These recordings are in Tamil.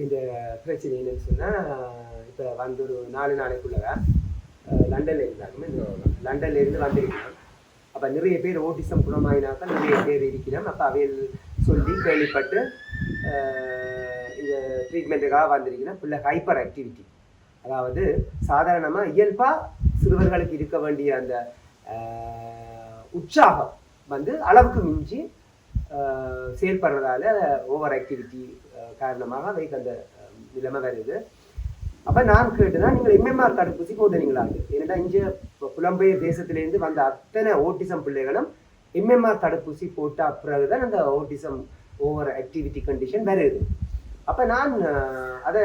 இந்த பிரச்சனை என்னன்னு சொன்னால் இப்போ வந்து ஒரு நாலு நாளைக்குள்ளதான் லண்டனில் இருந்தாங்க. லண்டன்ல இருந்து வந்திருக்கிறோம் அப்போ நிறைய பேர் ஓட்டிசம் குணமாயினாக்கா நிறைய பேர் இருக்கிறோம் அப்போ அவையில் சொல்லி கேள்விப்பட்டு இந்த ட்ரீட்மெண்ட்டுக்காக வந்திருக்கிறோம் பிள்ளை ஹைப்பர் ஆக்டிவிட்டி அதாவது சாதாரணமாக இயல்பாக சிறுவர்களுக்கு இருக்க வேண்டிய அந்த உற்சாகம் வந்து அளவுக்கு மிஞ்சி செயல்படுறதால ஓவர் ஆக்டிவிட்டி காரணமாக அவைக்கு அந்த நிலைமை வருது. அப்போ நான் கேட்டுதான் நீங்கள் எம்எம்ஆர் தடுப்பூசி போட்டுறீங்களா? ஏன்னா இங்கே புலம்பெயர் தேசத்திலேருந்து வந்த அத்தனை ஓட்டிசம் பிள்ளைகளும் எம்எம்ஆர் தடுப்பூசி போட்ட பிறகுதான் அந்த ஓட்டிசம் ஓவர் ஆக்டிவிட்டி கண்டிஷன் வருது. அப்போ நான் அதை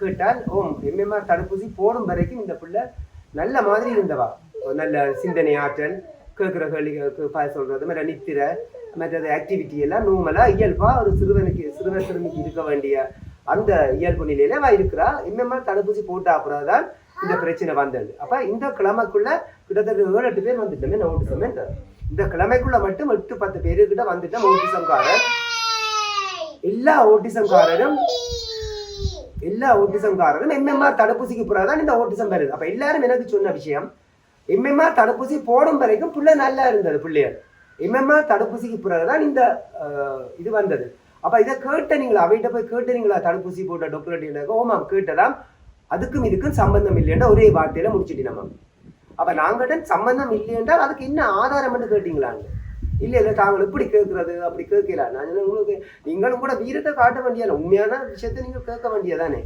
கேட்டால் ஓம் எம்எம்ஆர் தடுப்பூசி போடும் வரைக்கும் இந்த பிள்ளை நல்ல மாதிரி இருந்தவா? நல்ல சிந்தனை ஆற்றல் கேட்குற கேள்வி சொல்கிறது சொல்றது மாதிரி நித்திர மற்றது ஆக்டிவிட்டி எல்லாம் நூமலா இயல்பாக ஒரு சிறுவனுக்கு சிறுவன் சிறுமிக்கு இருக்க வேண்டிய அந்த இயல்பு நிலையில அவன் இருக்கிறா இன்னமும் தடுப்பூசி போட்ட அப்புறம் தான் இந்த பிரச்சனை வந்தது. அப்ப இந்த கிழமைக்குள்ள கிட்டத்தட்ட ஏழு எட்டு பேர் வந்துட்டோமே ஓட்டிசம் இந்த கிழமைக்குள்ள மட்டும் எட்டு பத்து பேரு கிட்ட வந்துட்டோம் ஓட்டிசம்காரர் எல்லா ஓட்டிசம்காரரும் எல்லா ஓட்டிசம்காரரும் எம்எம்ஆர் தடுப்பூசிக்கு போறாதான் இந்த ஓட்டிசம் வருது. அப்ப எல்லாரும் எனக்கு சொன்ன விஷயம் எம்எம்ஆர் தடுப்பூசி போடும் வரைக்கும் பிள்ளை நல்லா இருந்தது பிள்ளையர். எம்எம்ஆர் தடுப்பூசிக்கு பிறகுதான் இந்த இது வந்தது. அப்போ இதை கேட்டனீங்களா அவைகிட்ட போய் கேட்டனீங்களா தடுப்பூசி போட்ட டாக்டர் ஓமாம் கேட்டதாம். அதுக்கும் இதுக்கும் சம்பந்தம் இல்லைன்னா ஒரே வார்த்தையில முடிச்சிட்டு நம்ம அப்போ நாங்கிட்ட சம்பந்தம் இல்லையென்றால் அதுக்கு என்ன ஆதாரம் கேட்டீங்களாங்க இல்லை இல்லை தாங்கள் எப்படி கேட்குறது அப்படி கேட்கல நான் உங்களுக்கு நீங்களும் கூட வீரத்தை காட்ட வேண்டியது உண்மையான விஷயத்தை நீங்கள் கேட்க வேண்டியதானே?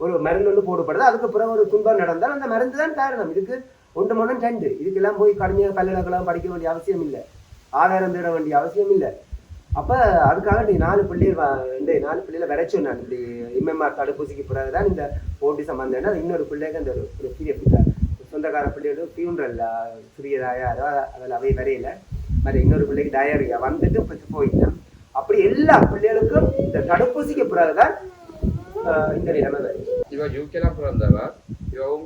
ஒரு மருந்து ஒன்று போடப்படுது அதுக்கு பிறகு ஒரு துன்பம் நடந்தால் அந்த மருந்து தான் காரணம். இதுக்கு ஒன்று மணம் ரெண்டு. இதுக்கெல்லாம் போய் கடுமையாக பல்லிலக்கெல்லாம் படிக்க வேண்டிய அவசியம் இல்லை. ஆதாரம் தேட வேண்டிய அவசியம் இல்லை. அப்போ அதுக்காக நீ நாலு பிள்ளைகள் வ- இந்த நாலு பிள்ளையில விரைச்சோம் நான் இப்படி எம்எம்ஆர் தடுப்பூசிக்கு பிறகுதான் இந்த ஓட்டிசம் வந்தேன்னா இன்னொரு பிள்ளைக்கு அந்த ஒரு- ஒரு சொந்தக்கார பிள்ளையோட ஃபியூனரல் சிறியதா யாரோ அதில் அவை வரையில மாதிரி இன்னொரு பிள்ளைக்கு டயரியா வந்துட்டு இப்போ போயிட்டேன் அப்படி எல்லா பிள்ளைகளுக்கும் இந்த தடுப்பூசிக்கு பிறகுதான் தான் இந்த நிலைமை வருது இவ யூகேலாம் பிறந்தவ இவன்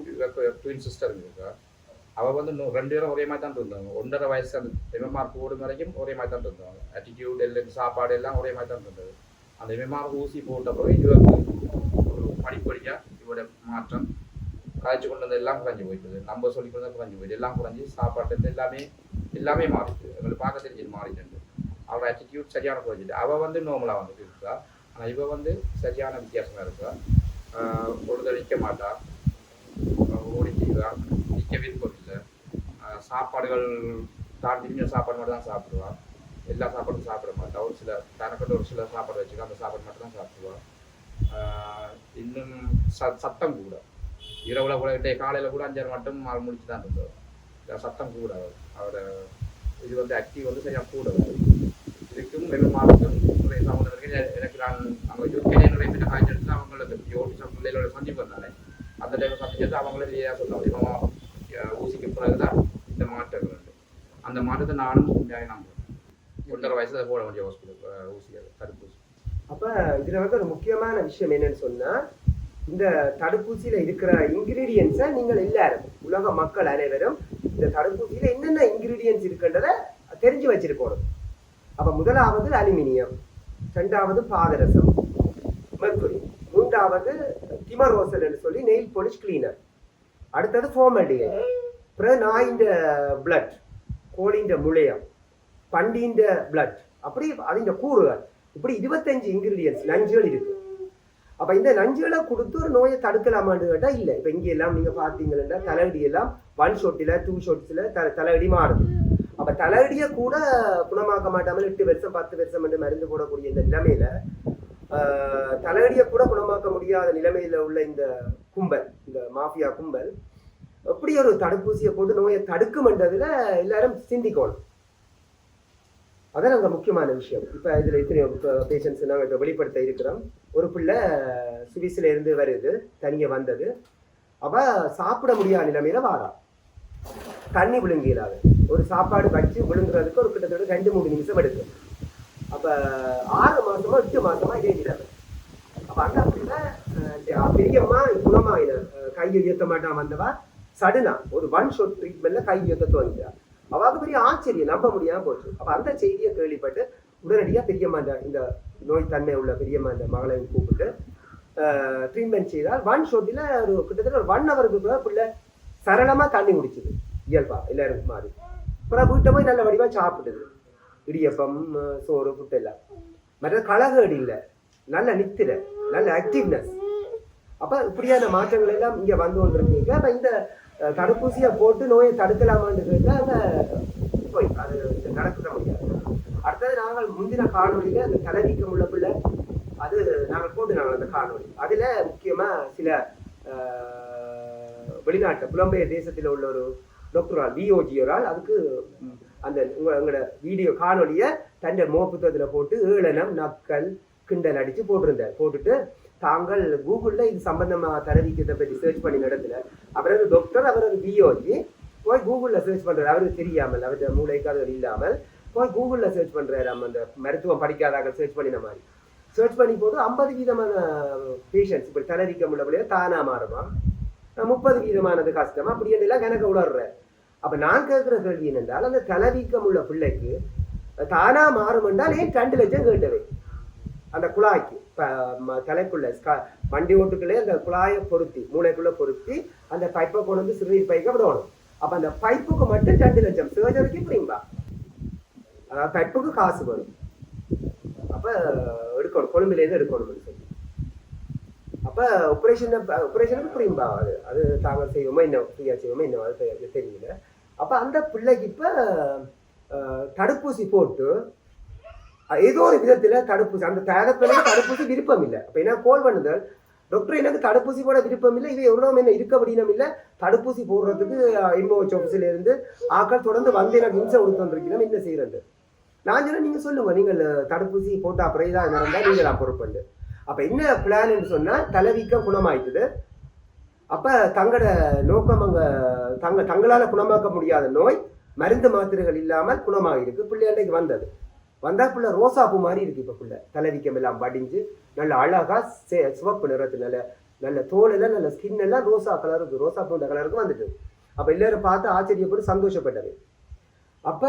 ட்வின் சிஸ்டர் இருக்கா அவ வந்து ரெண்டு பேரும் ஒரே மாதிரி தான் இருந்தாங்க ஒன்றரை வயசு அந்த எம்எம்ஆர் போடும் வரைக்கும் ஒரே மாதிரி தான் இருந்தாங்க ஆட்டிடியூட் எல்லாம் சாப்பாடு எல்லாம் ஒரே மாதிரி தான் இருந்தது. அந்த எம்எம்ஆர் ஊசி போட்ட பிறகு இவருக்கு ஒரு படிப்படியா இவருடைய மாற்றம் காய்ச்சி கொண்டு வந்து எல்லாம் குறைஞ்சி போயிடுது நம்ம சொல்லி கொண்டு வந்தா குறைஞ்சி போயிடுது எல்லாம் குறைஞ்சி சாப்பாட்டு எல்லாமே எல்லாமே மாறிட்டு எங்களுக்கு பார்க்க தெரிஞ்சது மாறிட்டு அவள் ஆட்டிடியூட் சரியான குறைஞ்சிட்டு. அவள் வந்து நோமலாக வந்துட்டு இருக்கா. ஆனால் இவள் வந்து சரியான வித்தியாசமாக இருக்கா. ஆஹ் பொழுது மாட்டா. ஆஹ் ஓடி செய்வா சாப்பாடுகள் தான் விரும்பிய சாப்பாடு மட்டும் தான் சாப்பிடுவான் எல்லா சாப்பாடும் சாப்பிட மாட்டா. ஒரு சில தனக்கிட்ட ஒரு சில சாப்பாடு வச்சுக்கா அந்த சாப்பாடு மட்டும் தான் சாப்பிடுவான் இன்னும் ச சத்தம் கூட. இரவுல கூட டே காலையில் கூட அஞ்சாறு மட்டும் ஆள் முடிச்சு தான் இருந்தோம் சத்தம் கூட அவரை இது வந்து ஆக்டிவ் வந்து சரியாக கூட இதுக்கும் வெறும் மாதத்துக்கும் எனக்கு நான் அவங்க யூகேல நிறைய பேர் காய்ச்சல் எடுத்து அவங்களுக்கு பிள்ளைகளோட சந்திப்பு இருந்தானே அந்த டைம் சந்திச்சது அவங்களே ரீதியாக சொல்லுவாங்க இவன் ஊசிக்கு பிறகுதான் இந்த மாற்றங்கள் உண்டு. அந்த மாற்றத்தை நானும் உண்மையாக நம்புறேன் ஒன்றரை வயசுல போட வேண்டிய ஹாஸ்பிட்டல் ஊசி தடுப்பூசி. அப்ப இதுல வந்து ஒரு முக்கியமான விஷயம் என்னன்னு சொன்னா இந்த தடுப்பூசியில இருக்கிற இன்கிரீடியன்ஸை நீங்கள் எல்லாரும் உலக மக்கள் அனைவரும் இந்த தடுப்பூசியில என்னென்ன இன்கிரீடியன்ஸ் இருக்குன்றத தெரிஞ்சு வச்சிருக்கணும். அப்ப முதலாவது அலுமினியம் ரெண்டாவது பாதரசம் மெர்குரி மூன்றாவது டிமரோசல் என்று சொல்லி நெயில் பொலிஷ் கிளீனர் அடுத்தது ஃபார்மல்டிகைட் பிறகு நாயின்ற பிளட் கோழின்ற முளையம் பண்டின்ற பிளட் அப்படி அதிന്റെ கூறுகள். இப்படி இருபத்தஞ்சு இன்கிரீடியன்ஸ் நஞ்சுகள் இருக்கு. அப்போ இந்த நஞ்சுகளை கொடுத்து ஒரு நோயை தடுக்கலாமான்னு கேட்டால் இல்லை. இப்போ இங்கே எல்லாம் நீங்கள் பார்த்தீங்கன்னா தலையடி எல்லாம் ஒன் ஷோட்டில டூ ஷோட்ஸ்ல தலையடி மாறுது. அப்போ தலையடியை கூட குணமாக்க மாட்டாமல் எட்டு வருஷம் பத்து வருஷம் என்று மருந்து போடக்கூடிய இந்த நிலைமையில தலையடியை கூட குணமாக்க முடியாத நிலைமையில உள்ள இந்த கும்பல் இந்த மாஃபியா கும்பல் எப்படி ஒரு தடுப்பூசியை போட்டு நோயை தடுக்கும்ன்றதுல எல்லாரும் சிந்திக்கணும். அதான் அங்க முக்கியமான விஷயம். இப்ப இதுல எத்தனையோ பேஷண்ட்ஸ் நாங்கள் இப்ப வெளிப்படுத்த இருக்கிறோம். ஒரு பிள்ளை சுவிஸில் இருந்து வருது தனியா வந்தது. அவ சாப்பிட முடியாத நிலைமையில வாரா தண்ணி விழுங்கிறாரு ஒரு சாப்பாடு வச்சு விழுங்குறதுக்கு ஒரு கிட்டத்தட்ட ரெண்டு மூணு நிமிஷம் எடுக்கும். அப்ப ஆறு மாசமா எட்டு மாசமா இயங்கிறாரு அப்போ அப்ப அந்த அப்படின்னா பெரியம்மா குணமாயின. கையை உயர்த்த மாட்டான் வந்தவா? சடனா ஒரு ஒன் ஷாட் ட்ரீட்மெண்ட்ல கை உயர்த்த துவங்கிட்டா அவாக்கு பெரிய ஆச்சரியம் நம்ப முடியாம போச்சு. அப்ப அந்த செய்தியை கேள்விப்பட்டு உடனடியா பெரியம்மா இந்த- இந்த நோய் தன்மை உள்ள பெரியம்மா இந்த மகளை கூப்பிட்டு ட்ரீட்மெண்ட் செய்தால் ஒன் ஷோட்டில் ஒரு கிட்டத்தட்ட ஒரு ஒன் ஹவருக்கு பிள்ளை சரளமாக தண்ணி குடிச்சுது. இயல்பா எல்லாரும் மாதிரி அப்புறம் வீட்டை போய் நல்ல வடிவாக சாப்பிடுது இடியப்பம் சோறு புட்டு எல்லாம். மற்ற கழகடி இல்லை. நல்ல நித்திர நல்ல ஆக்டிவ்னஸ் அப்போ இப்படியான மாற்றங்கள் எல்லாம் இங்கே வந்து கொண்டிருக்கீங்க. அப்போ இந்த தடுப்பூசியை போட்டு நோயை தடுக்கலாமான்னு கேட்டால் அந்த போய் அது நடக்க முடியாது அடுத்தது நாங்கள் முந்தின காணொலியில் அந்த தலைவீக்கம் உள்ள பிள்ளை அது நாங்கள் போட்டு நாங்கள் அந்த காணொலி அதில் முக்கியமாக சில வெளிநாட்டு புலம்பெயர் தேசத்தில் உள்ள ஒரு டாக்டரால் விஓஜியோரால் அதுக்கு அந்த உங்க உங்களோட வீடியோ காணொலியை தன்னை முகப்புத்தகத்தில் போட்டு ஏளனம் நக்கல் கிண்டல் அடித்து போட்டிருந்தார். போட்டுட்டு தாங்கள் கூகுளில் இது சம்பந்தமாக தரவிக்கத்தை பற்றி சர்ச் பண்ணி நடத்துல அப்புறம் டாக்டர் அவர் ஒரு பிஓஜி போய் கூகுளில் சர்ச் பண்ணுறாரு அவருக்கு தெரியாமல் அவர் மூளைக்கு இல்லாமல் போய் கூகுளில் சர்ச் பண்ணுறாரு நம்ம அந்த மருத்துவம் படிக்காதாக சர்ச் பண்ணின மாதிரி. சர்ச் பண்ணி போது ஐம்பது வீதமான பேஷண்ட்ஸ் இப்படி தலைவிக்க முடியல தானாக மாறுமா? முப்பது வீதமானது கஷ்டம். அப்படி எல்லாம் கணக்கு விடற அப்போ நான் கேட்குற கேள்வி என்னென்றால் அந்த தலைவீக்கம் உள்ள பிள்ளைக்கு தானாக மாறும் என்றால் ஏன் ரெண்டு லட்சம் கேட்டவை? அந்த குழாய்க்கு இப்போ ம- ஸ்க- வண்டி ஓட்டுக்குள்ளே அந்த குழாயை பொருத்தி மூளைக்குள்ளே பொருத்தி அந்த பைப்பை கொண்டு வந்து சிறுநீர் பைக்க விடணும் அப்போ அந்த பைப்புக்கு மட்டும் ரெண்டு லட்சம். சர்ஜரிக்கு புரியும்பா அதாவது பைப்புக்கு காசு வரும் அப்போ எடுக்கணும். கொழும்புலேருந்து எடுக்கணும்னு சொல்லி. அப்போ ஆப்ரேஷன் ஆப்ரேஷனுக்கு புரியும்பா அது அது தாங்கள் செய்வோமா என்ன ஃப்ரீயா செய்வோமா என்ன அது தெரியல. அப்போ அந்த பிள்ளைக்கு இப்போ தடுப்பூசி போட்டு ஏதோ ஒரு விதத்துல தடுப்பூசி அந்த தேகப்பிள்ளைக்கு தடுப்பூசி விருப்பம் இல்லை அப்போ என்ன கோல் பண்ணுதல்? டாக்டர் எனக்கு தடுப்பூசி போட விருப்பம் இல்லை இவை எவ்வளோ என்ன இருக்க அப்படின்னும் இல்லை. தடுப்பூசி போடுறதுக்கு எம்ஓஹெச் ஆஃபீஸில் இருந்து ஆக்கள் தொடர்ந்து வந்து எனக்கு கொடுத்து கொடுத்துருக்கணும் என்ன செய்யறது? நான் சொல்ல நீங்க சொல்லுங்க. நீங்கள் தடுப்பூசி போட்ட அப்புறம் இதாக நடந்தால் நீங்கள் நான் பொறுப்பு அப்ப என்ன பிளான் சொன்னா தலைவீக்கம் குணமாயிட்டுது. அப்ப தங்களோட நோக்கம் அங்க தங்க தங்களால குணமாக்க முடியாத நோய் மருந்து மாத்திரைகள் இல்லாமல் குணமாகிருக்கு பிள்ளைகளுக்கு வந்தது. வந்தா ரோசா பூ மாதிரி இருக்கு இப்போ பிள்ளை. தலைவிக்கம் எல்லாம் வடிஞ்சு நல்ல அழகா சே- சிவப்பு நிறத்து நல்ல நல்ல தோல் எல்லாம் நல்ல ஸ்கின் எல்லாம் ரோசா கலருக்கு ரோசா பூண்ட கலருக்கு வந்துட்டு. அப்ப எல்லாரும் பார்த்து ஆச்சரியப்பட்டு சந்தோஷப்பட்டது. அப்ப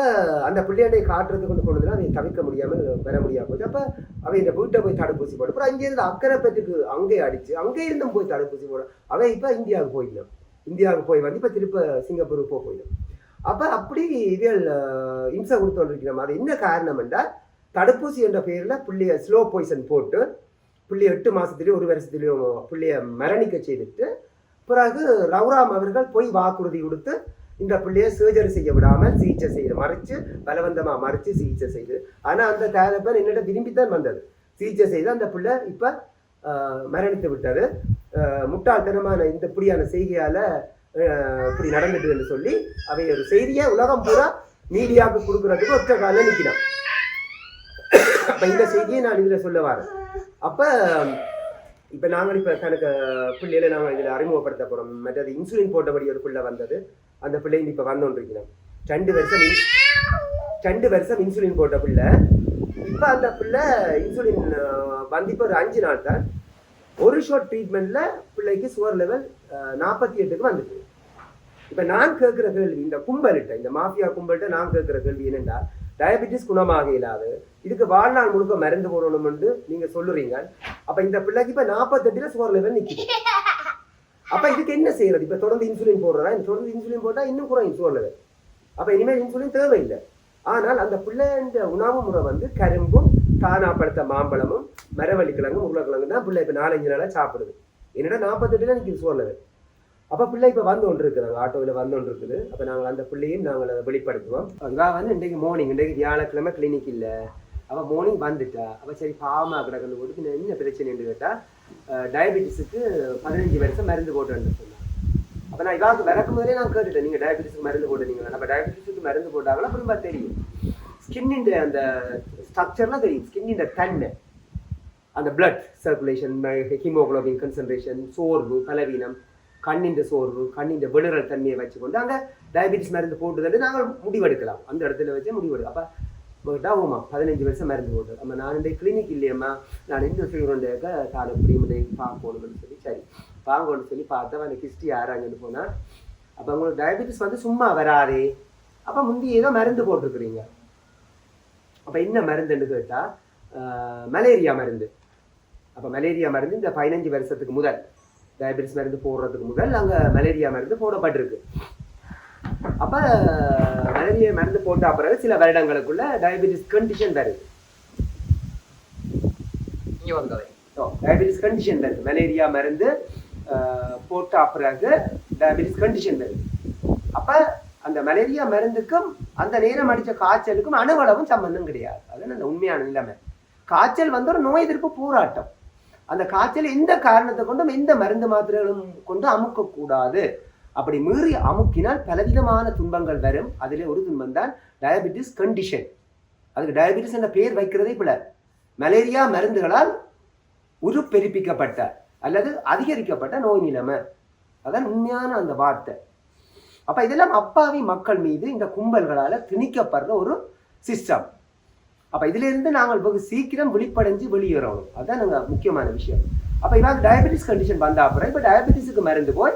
அந்த பிள்ளையாண்டை காட்டுறதுக்கு கொண்டு போனதுல அதை தவிர்க்க முடியாமல் பெற முடியாம போச்சு. அப்ப அவன் இந்த வீட்டை போய் தடுப்பூசி போட. அப்புறம் அங்கே இருந்து அக்கரைப்பட்டுக்கு அங்கே அடிச்சு அங்கே இருந்தும் போய் தடுப்பூசி போட. அவன் இப்ப இந்தியாவுக்கு போயிடலாம் இந்தியாவுக்கு போய் வந்து இப்ப திருப்ப சிங்கப்பூருக்கு போக போயிடும் அப்ப அப்படி இவியல் இம்சை இம்சை கொடுத்தோண்டிருக்கிற மாதிரி என்ன காரணம் என்றால் தடுப்பூசி என்ற பெயரில் புள்ளைய ஸ்லோ பாய்சன் போட்டு புள்ளைய எட்டு மாதத்துலேயும் ஒரு வருஷத்துலேயும் புள்ளைய மரணிக்க செய்துட்டு பிறகு ரவுராம் அவர்கள் போய் வாக்குறுதி கொடுத்து இந்த பிள்ளைய சர்ஜரி செய்ய விடாமல் சிகிச்சை செய்து மறைச்சு பலவந்தமாக மறைச்சு சிகிச்சை செய்து. ஆனால் அந்த தேவைப்பன் என்னிட விரும்பித்தான் வந்தது. சிகிச்சை செய்து அந்த பிள்ளை இப்போ மரணித்து விட்டது. முட்டாள்தனமான இந்த இப்படியான செய்கையால் இப்படி நடந்துட்டுன்னு சொல்லி அவை ஒரு செய்தியை உலகம் பூரா மீடியாவுக்கு கொடுக்குறதுக்கு ஒற்ற காலம் நிற்கிறான் அப்போ இந்த செய்தியை நான் இதில் சொல்ல வரேன். அப்போ இப்போ நாங்கள் இப்போ கணக்கு பிள்ளையில நாங்கள் இதில் அறிமுகப்படுத்த போகிறோம் மற்றது இன்சுலின் போட்டபடி ஒரு பிள்ளை வந்தது. அந்த பிள்ளைங்க இப்போ வந்தோன்றிருக்கிறோம் ரெண்டு வருஷம் ரெண்டு வருஷம் இன்சுலின் போட்ட பிள்ளை. இப்போ அந்த பிள்ளை இன்சுலின் வந்திப்போ வந்து ஒரு அஞ்சு நாள் தான் ஒரு ஷார்ட் ட்ரீட்மெண்ட்டில் பிள்ளைக்கு சுகர் லெவல் நாற்பத்தி எட்டுக்கு வந்துட்டு இப்ப நான் கேட்கிற கேள்வி இந்த கும்பல்கிட்ட இந்த மாஃபியா கும்பல்கிட்ட நான் கேட்கிற கேள்வி என்னென்றால் டயபெட்டிஸ் குணமாக இல்லாது இதுக்கு வாழ்நாள் முழுக்க மருந்து போடணும்னு நீங்க சொல்லுறீங்க. அப்ப இந்த பிள்ளைக்கு இப்ப நாற்பத்தெட்டுல சுகர் லெவல் நிக்குது. அப்ப இதுக்கு என்ன செய்யறது? இப்ப தொடர்ந்து இன்சுலின் போடுறதா? தொடர்ந்து இன்சுலின் போட்டா இன்னும் குறையும் சுகர் லெவல் அப்ப இனிமேல் இன்சுலின் தேவையில்லை. ஆனால் அந்த பிள்ளைன்ற உணவு முறை வந்து கரும்பும் தானாப்படுத்த மாம்பழமும் மரவள்ளி கிழங்கும் உருளைக்கிழங்கு தான் பிள்ளை இப்ப நாலஞ்சு நாளா சாப்பிடுது. என்னடா நாற்பத்தெட்டுல நிக்குது சுகர் லெவல் அப்ப பிள்ளை இப்ப வந்து ஒன்று இருக்குது நாங்கள் ஆட்டோவில் வந்து ஒன்று இருக்குது அப்ப நாங்கள் அந்த பிள்ளையும் நாங்கள் அதை வெளிப்படுத்துவோம். நான் வந்து இன்றைக்கு மார்னிங் இன்றைக்கு வியாழக்கிழமை கிளினிக் இல்லை. அவள் மார்னிங் வந்துட்டா. அவள் சரி பாமா கிடக்கிறது கொடுத்து என்ன என்ன பிரச்சனைன்னு கேட்டா டயபெட்டிஸுக்கு பதினஞ்சு வருஷம் மருந்து போட்டேன்னு சொன்னாங்க. அப்ப நான் இவாக்கு விறக்கும் போதே நான் கேட்டுட்டேன். நீங்க டயபெட்டிஸ்க்கு மருந்து போட்டுனீங்களா நம்ம டயபெட்டிஸுக்கு மருந்து போட்டாங்கன்னா திரும்ப தெரியும். ஸ்கின்னின் அந்த ஸ்ட்ரக்சர்லாம் தெரியும். ஸ்கின்னின் தன்மை அந்த பிளட் சர்க்குலேஷன் ஹீமோகுளோபின் கன்சன்ட்ரேஷன் சோர்வு பலவீனம். கண்ணின் சோர்வு கண்ணின் விடுறல் தன்மையை வச்சுக்கொண்டு அங்கே டயபெட்டிஸ் மருந்து போட்டுதல் நாங்கள் முடிவெடுக்கலாம். அந்த இடத்துல வச்சு முடிவெடு அப்போ டாகுமா பதினஞ்சு வருஷம் மருந்து போட்டு நம்ம நான் இந்த கிளினிக் இல்லையம்மா நான் இந்த செய்கிறோண்டாக்க தான் எப்படி முறை பார்க்கணும்னு சொல்லி சரி வாங்கணும்னு சொல்லி பார்த்தா அந்த கிறிஸ்டி யாராங்கன்னு போனால் அப்போ உங்களுக்கு டயபெட்டிஸ் வந்து சும்மா வராதே. அப்போ முந்தி ஏதோ மருந்து போட்டிருக்கிறீங்க. அப்போ என்ன மருந்துன்னு கேட்டால் மலேரியா மருந்து. அப்போ மலேரியா மருந்து இந்த பதினஞ்சு வருஷத்துக்கு முதல். டயபெட்டிஸ் மருந்து போடுறதுக்கு முதல் அங்கே மலேரியா மருந்து போடப்பட்டிருக்கு. அப்போ மலேரியா மருந்து போட்ட பிறகு சில வருடங்களுக்குள்ள டயபெட்டிஸ் கண்டிஷன் வருது. டயபெட்டிஸ் கண்டிஷன் வருது. மலேரியா மருந்து போட்ட பிறகு டயபெட்டிஸ் கண்டிஷன் வருது. அப்போ அந்த மலேரியா மருந்துக்கும் அந்த நேரம் அடித்த காய்ச்சலுக்கும் அணுவளவும் சம்பந்தம் கிடையாது. அதுதான் அந்த உண்மையான நிலைமை. காய்ச்சல் வந்து ஒரு நோய் எதிர்ப்பு போராட்டம். அந்த காய்ச்சல் இந்த காரணத்தை கொண்டும் எந்த மருந்து மாத்திரைகளும் கொண்டு அமுக்கக்கூடாது. அப்படி மீறி அமுக்கினால் பலவிதமான துன்பங்கள் வரும். அதில் ஒரு துன்பம் தான் டயபெட்டிஸ் கண்டிஷன் அதுக்கு டயபெட்டிஸ் என்ற பேர் வைக்கிறதே பிள்ளை மலேரியா மருந்துகளால் உருப்பெருப்பிக்கப்பட்ட அல்லது அதிகரிக்கப்பட்ட நோய் நிலைமை. அதான் உண்மையான அந்த வார்த்தை. அப்போ இதெல்லாம் அப்பாவி மக்கள் மீது இந்த கும்பல்களால் திணிக்கப்படுற ஒரு சிஸ்டம் அப்போ இதுலேருந்து நாங்கள் வெகு சீக்கிரம் விழிப்படைஞ்சு வெளியேறணும் அதான் நாங்கள் முக்கியமான விஷயம். அப்போ இವಾಗ டயபெட்டிஸ் கண்டிஷன் வந்த அப்புறம் இப்போ டயபெட்டிஸுக்கு மருந்து போய்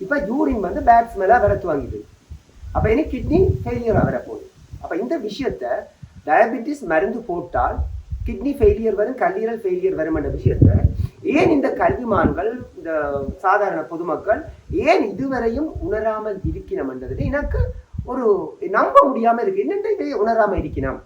இப்போ யூரின் வந்து பேட் ஸ்மெல்லாக வர வாங்கிது. அப்போ இனி கிட்னி ஃபெயிலியராக வர போகுது இந்த விஷயத்த டயபெட்டிஸ் மருந்து போட்டால் கிட்னி ஃபெயிலியர் வரும் கல்லீரல் ஃபெயிலியர் வரும் என்ற விஷயத்த ஏன் இந்த கல்விமான்கள் இந்த சாதாரண பொதுமக்கள் ஏன் இதுவரையும் உணராமல் இருக்கணும் என்றது எனக்கு ஒரு நம்ப முடியாமல் இருக்கு. என்னென்ன இதை உணராமல் இருக்கணும்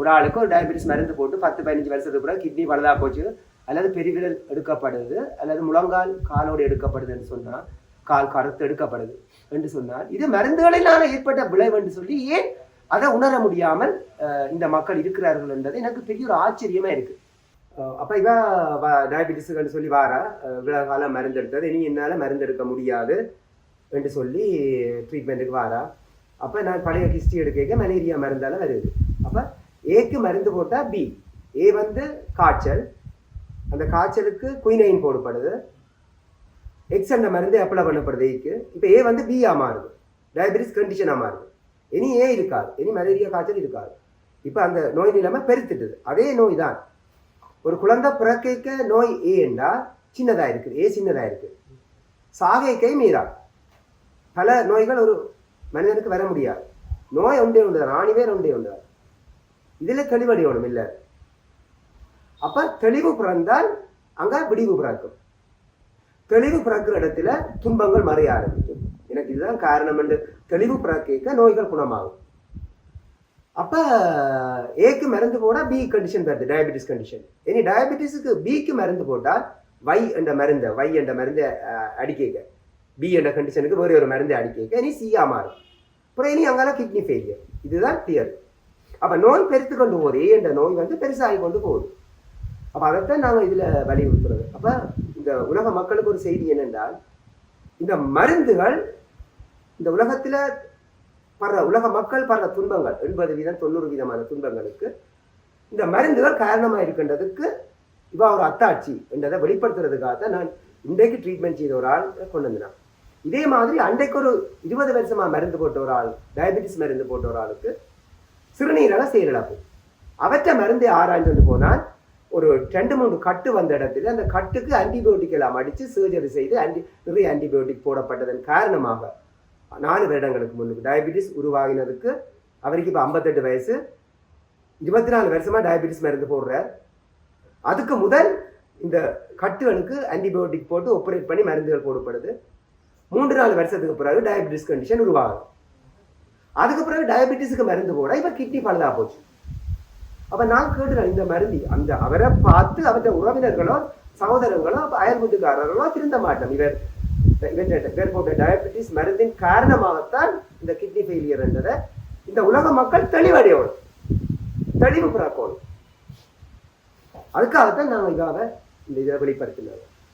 ஒரு ஆளுக்கு ஒரு டயபெட்டிஸ் மருந்து போட்டு பத்து பதினஞ்சு வருஷத்துக்கு பிறகு கிட்னி பலதா போச்சு. அல்லது பெருவிரல் எடுக்கப்படுது. அல்லது முழங்கால் காலோடு எடுக்கப்படுதுன்னு சொன்னால் கால் கருத்து எடுக்கப்படுது என்று சொன்னால் இது மருந்துகளினால ஏற்பட்ட விளைவு என்று சொல்லி ஏன் அதை உணர முடியாமல் இந்த மக்கள் இருக்கிறார்கள் என்றது எனக்கு பெரிய ஒரு ஆச்சரியமா இருக்கு. அப்போ இதான் இவ டயபெட்டிஸ்ன்னு சொல்லி வாரா இவ்வளோ காலம் மருந்து எடுத்தது இனி என்னால் மருந்து எடுக்க முடியாது என்று சொல்லி ட்ரீட்மெண்ட்டுக்கு வாரா. அப்போ நான் பழைய ஹிஸ்ட்ரி எடுக்க மலேரியா மருந்தால் வருது. அப்போ ஏக்கு மருந்து போட்டால் பி ஏ வந்து காய்ச்சல். அந்த காய்ச்சலுக்கு குயினைன் போடப்படுது. எக்ஸ் என்ற மருந்து அப்ளை பண்ணப்படுது ஏக்கு இப்போ ஏ வந்து பியா மாறுது. டயபெட்டிஸ் கண்டிஷனாக மாறுது. இனி ஏ இருக்காது. இனி மலேரியா காய்ச்சல் இருக்காது. இப்போ அந்த நோய் நிலைமை பெருத்துட்டுது. அதே நோய் தான். ஒரு குழந்தை பிறக்கைக்க நோய் ஏண்டா சின்னதாக இருக்குது. ஏ சின்னதாக இருக்குது. சாகைக்கை மீறா. பல நோய்கள் ஒரு மனிதனுக்கு வர முடியாது. நோய் ஒன்றே ஒன்று தான். ஆணி வேர் ஒன்றே உண்டு இதில் தெளிவடையணும் இல்லை. அப்ப தெளிவு பிறந்தால் அங்க விடிவு பிறக்கும். தெளிவு பிறக்கிற இடத்துல துன்பங்கள் மறைய ஆரம்பிக்கும். எனக்கு இதுதான் காரணம் என்று தெளிவு பிறக்க நோய்கள் குணமாகும். அப்ப ஏக்கு மருந்து போடா பி கண்டிஷன் வருது டயபெட்டிஸ் கண்டிஷன் இனி டயபெட்டிஸுக்கு பிக்கு மருந்து போட்டால் வை என்ற மருந்தை வை என்ற மருந்தை அஹ், அடிக்க பி என்ற கண்டிஷனுக்கு வேறு ஒரு மருந்தை அடிக்க இனி சியா மாறும். அப்புறம் இனி அங்கெல்லாம் கிட்னி ஃபெயிலியர் இதுதான் கிளியர் அப்ப நோய் பெருத்து கொண்டு போதே என்ற நோய் வந்து பெருசாகி கொண்டு போகுது. அப்ப அதைத்தான் நாங்க இதுல வலியுறுத்துறது. அப்ப இந்த உலக மக்களுக்கு ஒரு செய்தி என்னென்றால் இந்த மருந்துகள் இந்த உலகத்துல படுற உலக மக்கள் படுற துன்பங்கள் எண்பது வீதம் தொண்ணூறு வீதமான துன்பங்களுக்கு இந்த மருந்துகள் காரணமாக இருக்கின்றதுக்கு இவா ஒரு அத்தாட்சி என்றதை வெளிப்படுத்துறதுக்காக தான் நான் இன்றைக்கு ட்ரீட்மெண்ட் செய்த ஒரு ஆள் கொண்டு வந்தேன் இதே மாதிரி அன்றைக்கு ஒரு இருபது வருஷமா மருந்து போட்ட ஒரு ஆள் டயபெட்டிஸ் மருந்து போட்ட ஒரு ஆளுக்கு சிறுநீரக செயலிழப்பு அவற்றை மருந்து ஆராய்ந்து போனால் ஒரு ரெண்டு மூணு கட்டு வந்த இடத்துல அந்த கட்டுக்கு ஆன்டிபயோட்டிக் எல்லாம் அடித்து சர்ஜரி செய்து ஆன்டி நிறைய ஆன்டிபயோட்டிக் போடப்பட்டதன் காரணமாக நாலு வருடங்களுக்கு முன்னுக்கு டயபிட்டிஸ் உருவாகினதுக்கு அவருக்கு இப்போ ஐம்பத்தெட்டு வயசு. இருபத்தி நாலு வருஷமாக டயபிட்டிஸ் மருந்து போடுறார். அதுக்கு முதல் இந்த கட்டுகளுக்கு ஆன்டிபயோட்டிக் போட்டு ஆப்ரேட் பண்ணி மருந்துகள் போடப்படுது. மூன்று நாலு வருஷத்துக்கு பிறகு டயபிட்டிஸ் கண்டிஷன் உருவாகும். அதுக்கு பிறகு டயபெட்டிஸுக்கு மருந்து போட இப்போ கிட்னி பழுதா போச்சு. அப்போ நான் கேட்டுறேன் இந்த மருந்து அந்த அவரை பார்த்து அவருடைய உறவினர்களோ சகோதரங்களோ அயல்வீட்டுக்காரர்களோ திருந்த மாட்டோம். இவர் இவர் போட்ட டயபெட்டிஸ் மருந்தின் காரணமாகத்தான் இந்த கிட்னி ஃபெயிலியர் என்றதை இந்த உலக மக்கள் தெளிவடையணும். தெளிவு பிறக்கணும். அதுக்காகத்தான் நாங்கள் இதாக இந்த இதை வெளிப்படுத்தினோம்.